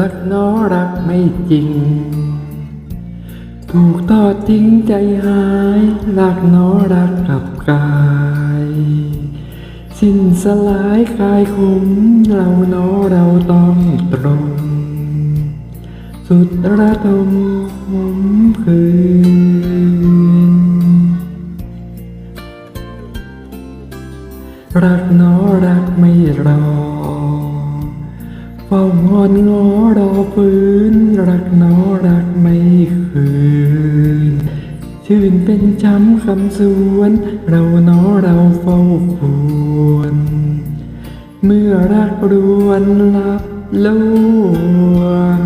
รักน้อรักไม่จริง ถูกทอดทิ้งใจหาย รักน้อรักกับกาย สิ้นสลายกายขุมเราน้อเราต้องตรง สุดระดมผมคืนรักน้อรักไม่รอ เฝ้างอนงอรอฟื้น รักน้อรักไม่คืน ชื่นเป็นช้ำคำสวน เราน้อเราเฝ้าควร เมื่อรักรวนลับลวง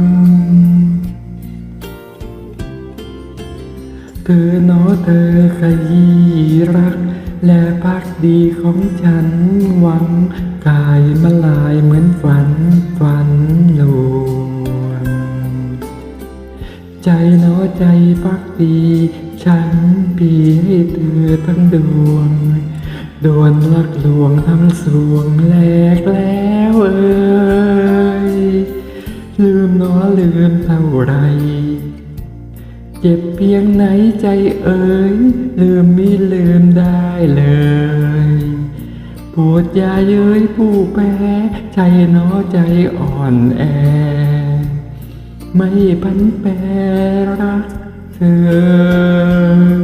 เธอเนอเธอขยี้รัก และพักดีของฉันหวังกายมาลายเหมือนฝันฝันลวงใจเนอใจพักดี ฉันปีให้เธอทั้งดวงโดนลักลวงทั้งสวงแหลกแล้วเอ่ยลืมเนอลืมเท่าไร เจ็บเพียงไหนใจเอ๋ยลืมมิลืมได้เลยปวดยาเย้ยผู้แพ้ใจน้อใจอ่อนแอ ไม่พันแปรรักเธอ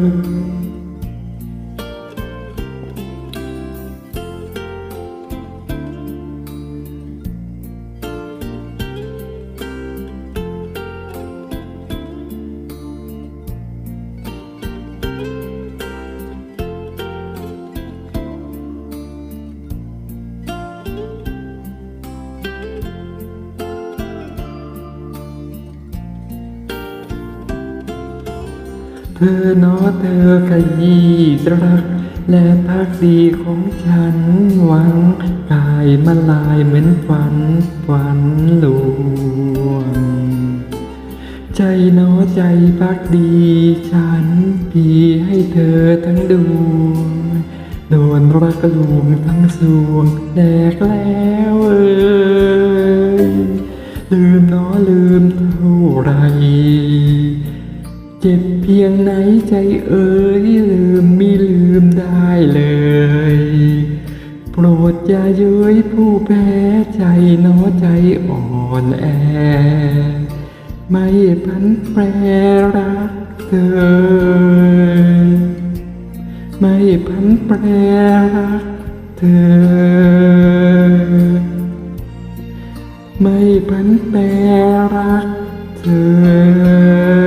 ธอเนอเธอขยี้รัก และพักดีของฉันหวังกายมาลายเหมือนฝันฝันลวง ใจเนอใจพักดี ฉันปีให้เธอทั้งดวงโดนรักลวงทั้งสวงแดกแล้วเอ่ยลืมเนอลืมเท่าไร เจ็บเพียงไหนใจเอ่ยลืมมิลืมได้เลย โปรดอย่าเย้ยผู้แพ้ใจหนอใจอ่อนแอ ไม่พันแปรรักเธอ ไม่พันแปรรักเธอ ไม่พันแปรรักเธอ